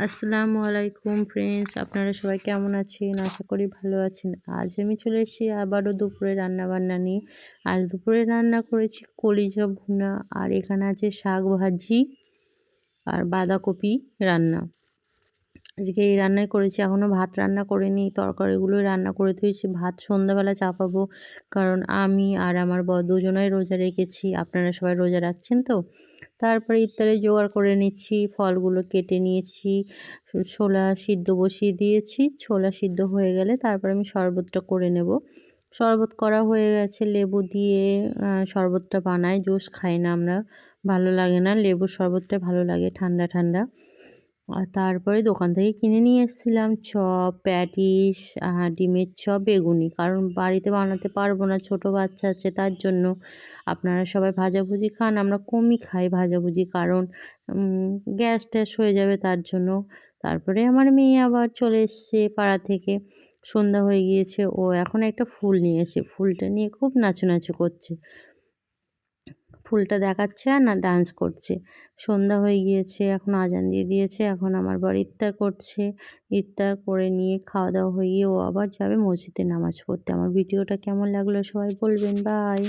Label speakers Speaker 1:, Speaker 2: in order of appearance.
Speaker 1: আসসালামু আলাইকুম ফ্রেন্ডস আপনারা সবাই কেমন আছেন? আশা করি ভালো আছেন। আজ আমি চলে এসেছি আবারও দুপুরে রান্না বান্না নিয়ে। আজ দুপুরে রান্না করেছি কলিজা ভুনা, আর এখানে আছে শাক ভাজি আর বাঁধাকপি রান্না। আজকে এই রান্নাই করেছি এখনও ভাত রান্না করিনি তরকারিগুলো রান্না করে দিয়েছি, ভাত সন্ধ্যাবেলা চাপাবো, কারণ আমি আর আমার ব, দুজনাই রোজা রেখেছি, আপনারা সবাই রোজা রাখছেন তো? তারপরে ইত্যাদি জোগাড় করে নিচ্ছি, ফলগুলো কেটে নিয়েছি, ছোলা সিদ্ধ বসিয়ে দিয়েছি, ছোলা সিদ্ধ হয়ে গেলে তারপর আমি শরবতটা করে নেব। শরবত করা হয়ে গেছে, লেবু দিয়ে শরবতটা বানাই, জুস খাই না আমরা, ভালো লাগে না, লেবুর শরবতটা ভালো লাগে, ঠান্ডা ঠান্ডা। আর তারপরে দোকান থেকে কিনে নিয়ে এসেছিলাম চপ, প্যাটিস ডিমের চপ, বেগুনি। কারণ বাড়িতে বানাতে পারব না, ছোট বাচ্চা আছে তার জন্য আপনারা সবাই ভাজাভুজি খান, আমরা কমই খাই ভাজাভুজি কারণ গ্যাস ট্যাস হয়ে যাবে তার জন্য। তারপরে আমার মেয়ে আবার চলে এসছে পাড়া থেকে, সন্ধ্যা হয়ে গিয়েছে, ও এখন একটা ফুল নিয়ে এসে, ফুলটা নিয়ে খুব নাচু করছে। ফুলটা দেখাচ্ছে আর না ডান্স করছে। সন্ধ্যা হয়ে গিয়েছে, এখন আজান দিয়ে দিয়েছে, এখন আমার বর ইফতার করছে। ইফতার করে নিয়ে খাওয়া দাওয়া হয়ে ও আবার যাবে মসজিদে নামাজ পড়তে। আমার ভিডিওটা কেমন লাগল সবাই বলবেন। বাই